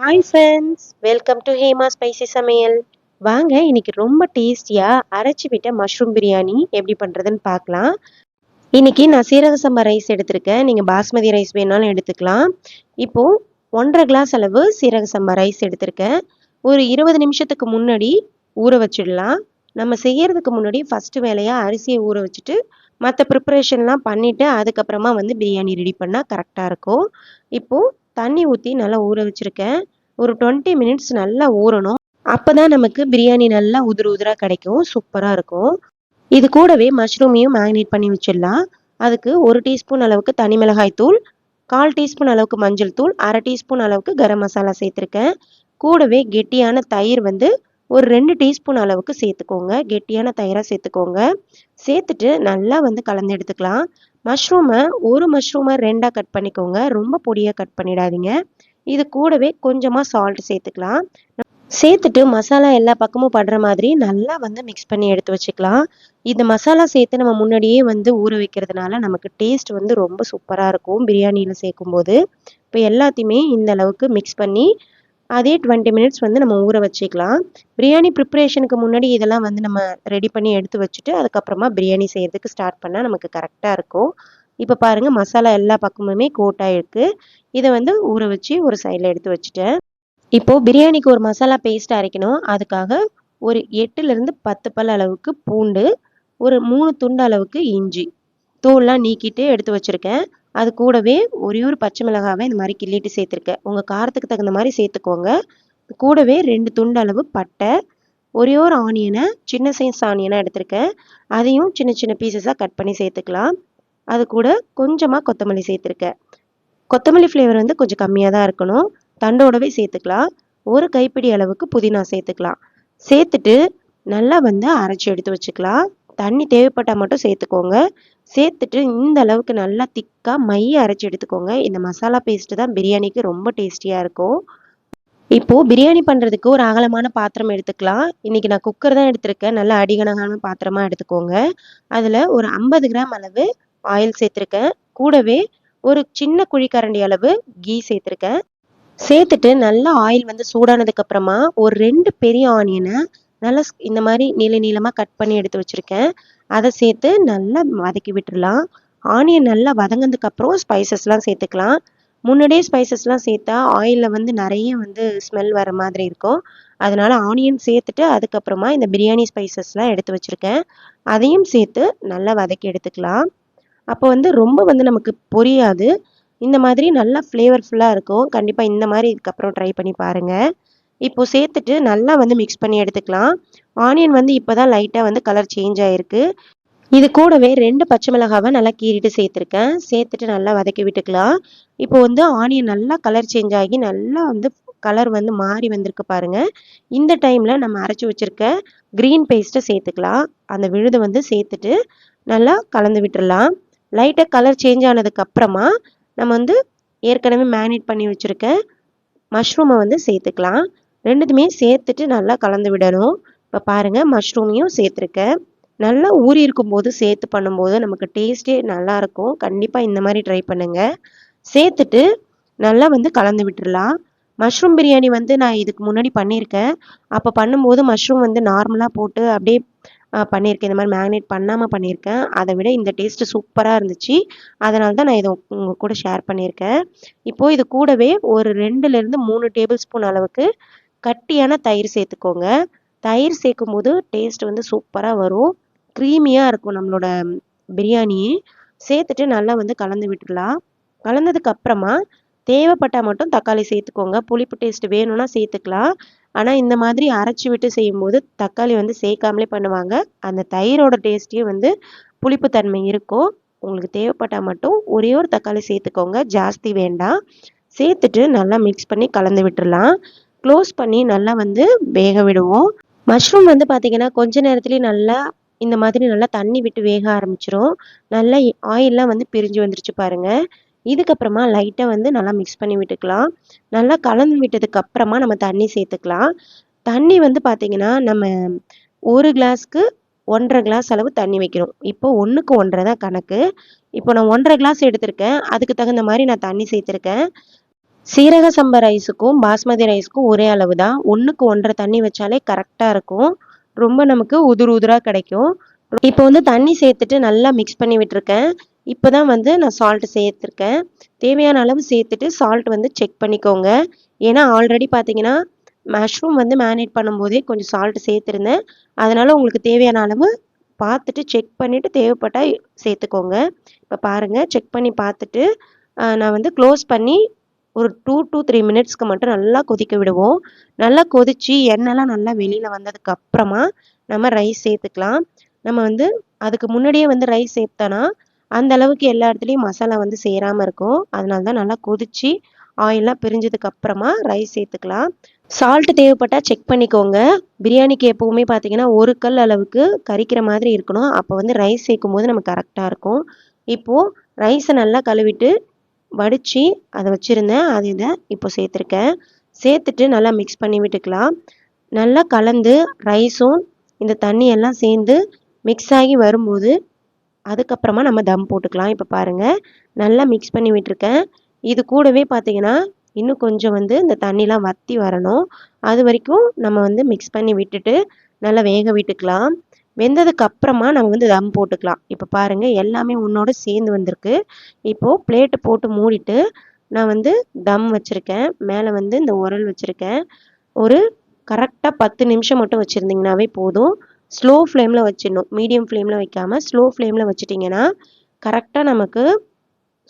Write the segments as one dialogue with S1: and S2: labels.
S1: Hi friends welcome to Hema spicy சமையல் வாங்க இன்னைக்கு ரொம்ப டேஸ்டியாக அரைச்சி விட்ட மஷ்ரூம் பிரியாணி எப்படி பண்ணுறதுன்னு பார்க்கலாம். இன்னைக்கு நான் சீரக சம்பா ரைஸ் எடுத்திருக்கேன். நீங்கள் பாஸ்மதி ரைஸ் வேணாலும் எடுத்துக்கலாம். இப்போது ஒன்றரை கிளாஸ் அளவு சீரக சம்பா ரைஸ் எடுத்திருக்கேன். ஒரு இருபது நிமிஷத்துக்கு முன்னாடி ஊற வச்சிடலாம். நம்ம செய்யறதுக்கு முன்னாடி ஃபஸ்ட்டு வேலையாக அரிசியை ஊற வச்சுட்டு மற்ற ப்ரிப்பரேஷன்லாம் பண்ணிவிட்டு அதுக்கப்புறமா வந்து பிரியாணி ரெடி பண்ணால் கரெக்டாக இருக்கும். இப்போது தண்ணி ஊற்றி நல்லா ஊற வச்சுருக்கேன். ஒரு டுவெண்ட்டி மினிட்ஸ் நல்லா ஊறணும். அப்போ தான் நமக்கு பிரியாணி நல்லா உதிர உதிராக கிடைக்கும் சூப்பராக இருக்கும். இது கூடவே மஷ்ரூமையும் மேக்னேட் பண்ணி வச்சிடலாம். அதுக்கு ஒரு டீஸ்பூன் அளவுக்கு தனி மிளகாய் தூள் கால் டீஸ்பூன் அளவுக்கு மஞ்சள் தூள் அரை டீஸ்பூன் அளவுக்கு கரம் மசாலா சேர்த்துருக்கேன். கூடவே கெட்டியான தயிர் வந்து ஒரு ரெண்டு டீஸ்பூன் அளவுக்கு சேர்த்துக்கோங்க. கெட்டியான தயிராக சேர்த்துக்கோங்க. சேர்த்துட்டு நல்லா வந்து கலந்து எடுத்துக்கலாம். மஷ்ரூமை ஒரு மஷ்ரூமை ரெண்டாக கட் பண்ணிக்கோங்க. ரொம்ப பொடியாக கட் பண்ணிடாதீங்க. இது கூடவே கொஞ்சமாக சால்ட் சேர்த்துக்கலாம். சேர்த்துட்டு மசாலா எல்லா பக்கமும் படுற மாதிரி நல்லா வந்து மிக்ஸ் பண்ணி எடுத்து வச்சுக்கலாம். இந்த மசாலா சேர்த்து நம்ம முன்னாடியே வந்து ஊற வைக்கிறதுனால நமக்கு டேஸ்ட் வந்து ரொம்ப சூப்பராக இருக்கும் பிரியாணியில் சேர்க்கும்போது. இப்போ எல்லாத்தையுமே இந்த அளவுக்கு மிக்ஸ் பண்ணி அதே டுவெண்ட்டி மினிட்ஸ் வந்து நம்ம ஊற வச்சுக்கலாம். பிரியாணி ப்ரிப்ரேஷனுக்கு முன்னாடி இதெல்லாம் வந்து நம்ம ரெடி பண்ணி எடுத்து வச்சுட்டு அதுக்கப்புறமா பிரியாணி செய்கிறதுக்கு ஸ்டார்ட் பண்ணால் நமக்கு கரெக்டாக இருக்கும். இப்போ பாருங்கள் மசாலா எல்லா பக்கமுமே கோட்டாக இருக்குது இதை வந்து ஊற வச்சு ஒரு சைடில் எடுத்து வச்சுட்டேன். இப்போது பிரியாணிக்கு ஒரு மசாலா பேஸ்ட் அரைக்கணும். அதுக்காக ஒரு எட்டுலேருந்து பத்து பல் அளவுக்கு பூண்டு ஒரு மூணு துண்டு அளவுக்கு இஞ்சி. தோல்லாம் நீக்கிட்டு எடுத்து வச்சுருக்கேன். அது கூடவே ஒரே ஒரு பச்சை மிளகாவை இந்த மாதிரி கிள்ளிட்டு சேர்த்துருக்கேன். உங்கள் காரத்துக்கு தகுந்த மாதிரி சேர்த்துக்கோங்க. கூடவே ரெண்டு துண்டு அளவு பட்டை ஒரே ஒரு ஆனியனை சின்ன சைஸ் ஆனியனாக எடுத்திருக்கேன். அதையும் சின்ன சின்ன பீசஸாக கட் பண்ணி சேர்த்துக்கலாம். அது கூட கொஞ்சமாக கொத்தமல்லி சேர்த்துருக்கேன் கொத்தமல்லி ஃப்ளேவர் வந்து கொஞ்சம் கம்மியாக தான் இருக்கணும். தண்டோடவே சேர்த்துக்கலாம். ஒரு கைப்பிடி அளவுக்கு புதினா சேர்த்துக்கலாம். சேர்த்துட்டு நல்லா வந்து அரைச்சி எடுத்து வச்சுக்கலாம். தண்ணி தேவைப்பட்டால் மட்டும் சேர்த்துக்கோங்க. சேர்த்துட்டு இந்த அளவுக்கு நல்லா திக்காக மைய அரைச்சி எடுத்துக்கோங்க. இந்த மசாலா பேஸ்ட்டு தான் பிரியாணிக்கு ரொம்ப டேஸ்டியாக இருக்கும். இப்போது பிரியாணி பண்ணுறதுக்கு ஒரு அகலமான பாத்திரம் எடுத்துக்கலாம். இன்றைக்கி நான் குக்கர் தான் எடுத்திருக்கேன். நல்லா அடிகனகான பாத்திரமாக எடுத்துக்கோங்க. அதில் ஒரு ஐம்பது கிராம் அளவு ஆயில் சேர்த்துருக்கேன். கூடவே ஒரு சின்ன குழிக்கரண்டி அளவு கீ சேர்த்துருக்கேன். சேர்த்துட்டு நல்லா ஆயில் வந்து சூடானதுக்கு அப்புறமா ஒரு ரெண்டு பெரிய ஆனியனை நல்லா இந்த மாதிரி நீள நீளமாக கட் பண்ணி எடுத்து வச்சுருக்கேன். அதை சேர்த்து நல்லா வதக்கி விட்டுடலாம் ஆனியன் நல்லா வதங்கினதுக்கு அப்புறம் ஸ்பைசஸ்லாம் சேர்த்துக்கலாம். முன்னாடியே ஸ்பைசஸ்லாம் சேர்த்தா ஆயிலில் வந்து நிறைய வந்து ஸ்மெல் வர மாதிரி இருக்கும். அதனால ஆனியன் சேர்த்துட்டு அதுக்கப்புறமா இந்த பிரியாணி ஸ்பைசஸ்லாம் எடுத்து வச்சுருக்கேன். அதையும் சேர்த்து நல்லா வதக்கி எடுத்துக்கலாம். அப்போ வந்து ரொம்ப வந்து நமக்கு பொரியாது. இந்த மாதிரி நல்லா ஃப்ளேவர்ஃபுல்லாக இருக்கும். கண்டிப்பாக இந்த மாதிரி இதுக்கப்புறம் ட்ரை பண்ணி பாருங்கள் இப்போ சேர்த்துட்டு நல்லா வந்து மிக்ஸ் பண்ணி எடுத்துக்கலாம். ஆனியன் வந்து இப்போ தான் லைட்டாக வந்து கலர் சேஞ்ச் ஆகிருக்கு இது கூடவே ரெண்டு பச்சை மிளகாவை நல்லா கீறிட்டு சேர்த்துருக்கேன். சேர்த்துட்டு நல்லா வதக்கி விட்டுக்கலாம். இப்போ வந்து ஆனியன் நல்லா கலர் சேஞ்ச் ஆகி நல்லா வந்து கலர் வந்து மாறி வந்திருக்கு பாருங்க. இந்த டைமில் நம்ம அரைச்சி வச்சுருக்க க்ரீன் பேஸ்ட்டை சேர்த்துக்கலாம். அந்த விழுதை வந்து சேர்த்துட்டு நல்லா கலந்து விட்டுடலாம் லைட்டாக கலர் சேஞ்ச் ஆனதுக்கு அப்புறமா நம்ம வந்து ஏற்கனவே மேரினேட் பண்ணி வச்சுருக்க மஷ்ரூமை வந்து சேர்த்துக்கலாம். ரெண்டுத்துமே சேர்த்துட்டு நல்லா கலந்து விடணும். இப்போ பாருங்கள் மஷ்ரூமையும் சேர்த்துருக்கேன் நல்லா ஊறி இருக்கும்போது சேர்த்து பண்ணும்போது நமக்கு டேஸ்ட்டே நல்லாயிருக்கும் கண்டிப்பாக இந்த மாதிரி ட்ரை பண்ணுங்கள் சேர்த்துட்டு நல்லா வந்து கலந்து விட்டுடலாம் மஷ்ரூம் பிரியாணி வந்து நான் இதுக்கு முன்னாடி பண்ணியிருக்கேன். அப்போ பண்ணும்போது மஷ்ரூம் வந்து நார்மலாக போட்டு அப்படியே பண்ணியிருக்கேன். இந்த மாதிரி மேக்னேட் பண்ணாமல் பண்ணியிருக்கேன். அதை விட இந்த டேஸ்ட்டு சூப்பராக இருந்துச்சு. அதனால தான் நான் இதை உங்கள் கூட ஷேர் பண்ணியிருக்கேன். இப்போது இது கூடவே ஒரு ரெண்டுலேருந்து மூணு டேபிள் ஸ்பூன் அளவுக்கு கட்டியான தயிர் சேர்த்துக்கோங்க. தயிர் சேர்க்கும் போது டேஸ்ட் வந்து சூப்பராக வரும். க்ரீமியாக இருக்கும் நம்மளோட பிரியாணி. சேர்த்துட்டு நல்லா வந்து கலந்து விட்டுடலாம் கலந்ததுக்கு அப்புறமா தேவைப்பட்டால் மட்டும் தக்காளி சேர்த்துக்கோங்க. புளிப்பு டேஸ்ட் வேணும்னா சேர்த்துக்கலாம். ஆனால் இந்த மாதிரி அரைச்சி விட்டு செய்யும்போது தக்காளி வந்து சேர்க்காமலே பண்ணுவாங்க. அந்த தயிரோட டேஸ்ட்டே வந்து புளிப்பு தன்மை இருக்கும். உங்களுக்கு தேவைப்பட்டால் மட்டும் ஒரே ஒரு தக்காளி சேர்த்துக்கோங்க. ஜாஸ்தி வேண்டாம். சேர்த்துட்டு நல்லா மிக்ஸ் பண்ணி கலந்து விட்டுடலாம் க்ளோஸ் பண்ணி நல்லா வந்து வேக விடுவோம். மஷ்ரூம் வந்து பார்த்திங்கன்னா கொஞ்ச நேரத்துலேயே நல்லா இந்த மாதிரி நல்லா தண்ணி விட்டு வேக ஆரம்பிச்சிரும். நல்லா ஆயிலெலாம் வந்து பிரிஞ்சு வந்துருச்சு பாருங்கள் இதுக்கப்புறமா லைட்டாக வந்து நல்லா மிக்ஸ் பண்ணி விட்டுக்கலாம். நல்லா கலந்து விட்டதுக்கு அப்புறமா நம்ம தண்ணி சேர்த்துக்கலாம். தண்ணி வந்து பார்த்திங்கன்னா நம்ம ஒரு கிளாஸ்க்கு ஒன்றரை கிளாஸ் அளவு தண்ணி வைக்கிறோம் இப்போ ஒன்றுக்கு ஒன்றரை தான் கணக்கு. இப்போ நான் ஒன்றரை கிளாஸ் எடுத்திருக்கேன். அதுக்கு தகுந்த மாதிரி நான் தண்ணி சேர்த்துருக்கேன். சீரக சம்பா ரைஸுக்கும் பாஸ்மதி ரைஸுக்கும் ஒரே அளவு தான். ஒன்றுக்கு ஒன்றரை தண்ணி வச்சாலே கரெக்டாக இருக்கும். ரொம்ப நமக்கு உதுரு உதுராக கிடைக்கும். இப்போ வந்து தண்ணி சேர்த்துட்டு நல்லா மிக்ஸ் பண்ணி விட்டுருக்கேன். இப்போ தான் வந்து நான் சால்ட் சேர்த்துருக்கேன். தேவையான அளவு சேர்த்துட்டு சால்ட் வந்து செக் பண்ணிக்கோங்க. ஏன்னா ஆல்ரெடி பார்த்தீங்கன்னா மஷ்ரூம் வந்து மேரினேட் பண்ணும்போதே கொஞ்சம் சால்ட் சேர்த்துருந்தேன். அதனால் உங்களுக்கு தேவையான அளவு பார்த்துட்டு செக் பண்ணிவிட்டு தேவைப்பட்டால் சேர்த்துக்கோங்க. இப்போ பாருங்கள் செக் பண்ணி பார்த்துட்டு நான் வந்து க்ளோஸ் பண்ணி ஒரு டூ டூ த்ரீ மினிட்ஸ்க்கு மட்டும் நல்லா கொதிக்க விடுவோம். நல்லா கொதித்து எண்ணெய்லாம் நல்லா வெளியில் வந்ததுக்கு அப்புறமா நம்ம ரைஸ் சேர்த்துக்கலாம். நம்ம வந்து அதுக்கு முன்னாடியே வந்து ரைஸ் சேர்த்தோன்னா அந்த அளவுக்கு எல்லா இடத்துலையும் மசாலா வந்து சேராமல் இருக்கும். அதனால தான் நல்லா கொதித்து ஆயிலெலாம் பிரிஞ்சதுக்கு அப்புறமா ரைஸ் சேர்த்துக்கலாம். சால்ட்டு தேவைப்பட்டால் செக் பண்ணிக்கோங்க. பிரியாணிக்கு எப்போவுமே பார்த்தீங்கன்னா ஒரு கல் அளவுக்கு கறிக்கிற மாதிரி இருக்கணும். அப்போ வந்து ரைஸ் சேர்க்கும் போது நமக்கு கரெக்டாக இருக்கும். இப்போது ரைஸை நல்லா கழுவிட்டு வடித்து அதை வச்சுருந்தேன். அதை இதை இப்போ சேர்த்துருக்கேன். சேர்த்துட்டு நல்லா மிக்ஸ் பண்ணி விட்டுக்கலாம். நல்லா கலந்து ரைஸும் இந்த தண்ணியெல்லாம் சேர்ந்து மிக்ஸ் ஆகி வரும்போது அதுக்கப்புறமா நம்ம தம் போட்டுக்கலாம். இப்போ பாருங்கள் நல்லா மிக்ஸ் பண்ணி விட்டுருக்கேன். இது கூடவே பார்த்தீங்கன்னா இன்னும் கொஞ்சம் வந்து இந்த தண்ணிலாம் வற்றி வரணும். அது வரைக்கும் நம்ம வந்து மிக்ஸ் பண்ணி விட்டுட்டு நல்லா வேக விட்டுக்கலாம். வெந்ததுக்கு அப்புறமா நம்ம வந்து தம் போட்டுக்கலாம். இப்போ பாருங்கள் எல்லாமே உன்னோட சேர்ந்து வந்திருக்கு. இப்போது பிளேட்டு போட்டு மூடிட்டு நான் வந்து தம் வச்சுருக்கேன். மேலே வந்து இந்த உரல் வச்சுருக்கேன். ஒரு கரெக்டாக பத்து நிமிஷம் மட்டும் வச்சுருந்திங்கனாவே போதும். ஸ்லோ ஃப்ளேமில் வச்சிடணும். மீடியம் ஃப்ளேமில் வைக்காமல் ஸ்லோ ஃப்ளேமில் வச்சிட்டிங்கன்னா கரெக்டாக நமக்கு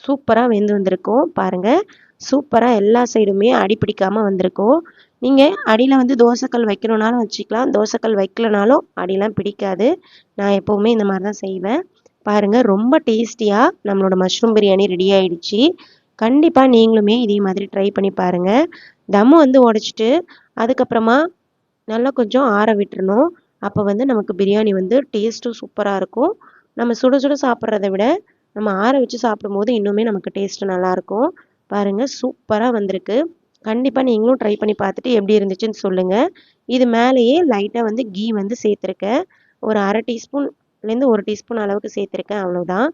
S1: சூப்பராக வெந்து வந்திருக்கும். பாருங்கள் சூப்பராக எல்லா சைடுமே அடி பிடிக்காமல் வந்திருக்கும். நீங்கள் அடியில் வந்து தோசைக்கல் வைக்கணுன்னாலும் வச்சுக்கலாம். தோசைக்கல் வைக்கலனாலும் அடியெலாம் பிடிக்காது. நான் எப்போவுமே இந்த மாதிரி தான் செய்வேன். பாருங்கள் ரொம்ப டேஸ்டியாக நம்மளோட மஷ்ரூம் பிரியாணி ரெடி ஆகிடுச்சி கண்டிப்பாக நீங்களுமே இதே மாதிரி ட்ரை பண்ணி பாருங்கள் தம்மு வந்து உடச்சிட்டு அதுக்கப்புறமா நல்லா கொஞ்சம் ஆற விட்டுறணும். அப்போ வந்து நமக்கு பிரியாணி வந்து டேஸ்ட்டும் சூப்பராக இருக்கும். நம்ம சுட சுட சாப்பிட்றத விட நம்ம ஆற வச்சு சாப்பிடும்போது இன்னுமே நமக்கு டேஸ்ட்டு நல்லாயிருக்கும் பாருங்கள் சூப்பராக வந்திருக்கு. கண்டிப்பாக நீங்களும் ட்ரை பண்ணி பார்த்துட்டு எப்படி இருந்துச்சுன்னு சொல்லுங்கள் இது மேலேயே லைட்டாக வந்து கீ வந்து சேர்த்துருக்கேன். ஒரு அரை டீஸ்பூன்லேருந்து ஒரு டீஸ்பூன் அளவுக்கு சேர்த்துருக்கேன் அவ்வளோதான்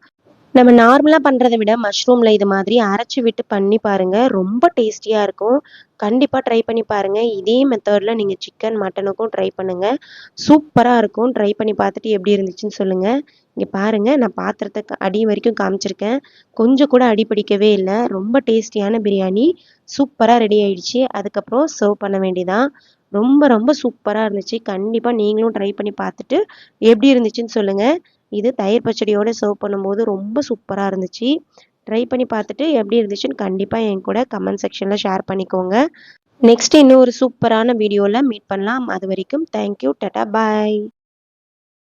S1: நம்ம நார்மலாக பண்ணுறதை விட மஷ்ரூமில் இது மாதிரி அரைச்சி விட்டு பண்ணி பாருங்கள் ரொம்ப டேஸ்டியாக இருக்கும். கண்டிப்பாக ட்ரை பண்ணி பாருங்கள் இதே மெத்தடில் நீங்கள் சிக்கன் மட்டனுக்கும் ட்ரை பண்ணுங்கள் சூப்பராக இருக்கும். ட்ரை பண்ணி பார்த்துட்டு எப்படி இருந்துச்சுன்னு சொல்லுங்கள் இங்கே பாருங்கள் நான் பாத்திரத்தை அடி வரைக்கும் காமிச்சிருக்கேன். கொஞ்சம் கூட அடி பிடிக்கவே இல்லை. ரொம்ப டேஸ்டியான பிரியாணி. சூப்பராக ரெடி ஆயிடுச்சு. அதுக்கப்புறம் சர்வ் பண்ண வேண்டியதான் ரொம்ப ரொம்ப சூப்பராக இருந்துச்சு. கண்டிப்பாக நீங்களும் ட்ரை பண்ணி பார்த்துட்டு எப்படி இருந்துச்சுன்னு சொல்லுங்கள் இது தயிர் பச்சடியோடு சர்வ் பண்ணும்போது ரொம்ப சூப்பராக இருந்துச்சு. ட்ரை பண்ணி பார்த்துட்டு எப்படி இருந்துச்சுன்னு கண்டிப்பாக என் கூட கமெண்ட் செக்ஷனில் ஷேர் பண்ணிக்கோங்க. நெக்ஸ்ட் இன்னும் ஒரு சூப்பரான வீடியோவில் மீட் பண்ணலாம். அது வரைக்கும் தேங்க்யூ டட்டா பாய்